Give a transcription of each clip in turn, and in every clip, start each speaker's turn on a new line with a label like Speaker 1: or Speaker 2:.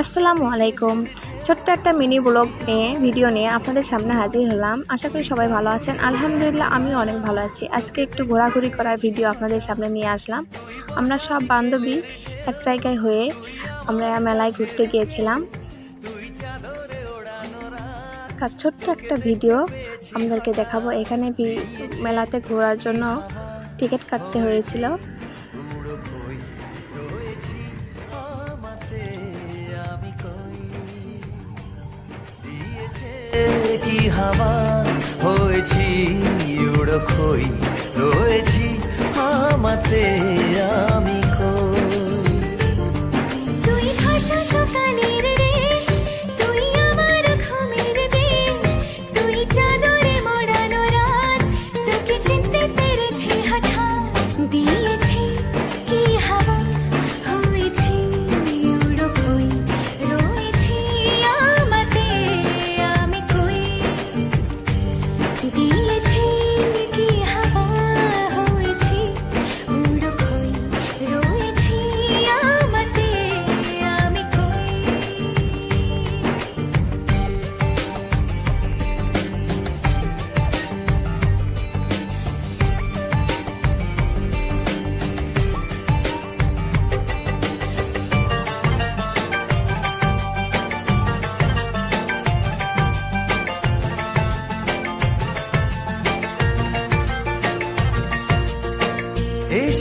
Speaker 1: আসসালামু আলাইকুম। ছোট্ট একটা মিনি ব্লগ নিয়ে ভিডিও নিয়ে আপনাদের সামনে হাজির হলাম। আশা করি সবাই ভালো আছেন। আলহামদুলিল্লাহ আমি অনেক ভালো আছি। আজকে একটু ঘোরাঘুরি করার ভিডিও আপনাদের সামনে নিয়ে আসলাম। আমরা সব বান্ধবী এক জায়গায় হয়ে আমরা মেলায় ঘুরতে গিয়েছিলাম। তার ছোট্ট একটা ভিডিও আপনাদেরকে দেখাবো। এখানে মেলাতে ঘোরার জন্য টিকিট কাটতে হয়েছিল।
Speaker 2: হাওয়া হয়েছি উড়ো খই রয়েছি আমাতে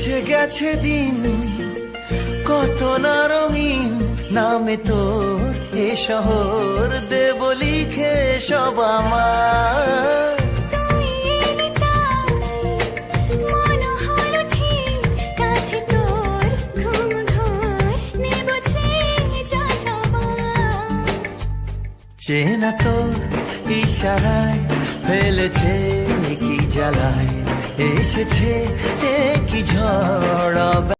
Speaker 2: এসে গেছে দিন কত না রঙিন নামে তোর এ শহর দেব লিখে সব আমার। চেনা তোর ইশারায় ফেলেছে কি জ্বালায়। এসেছে কি ঝড়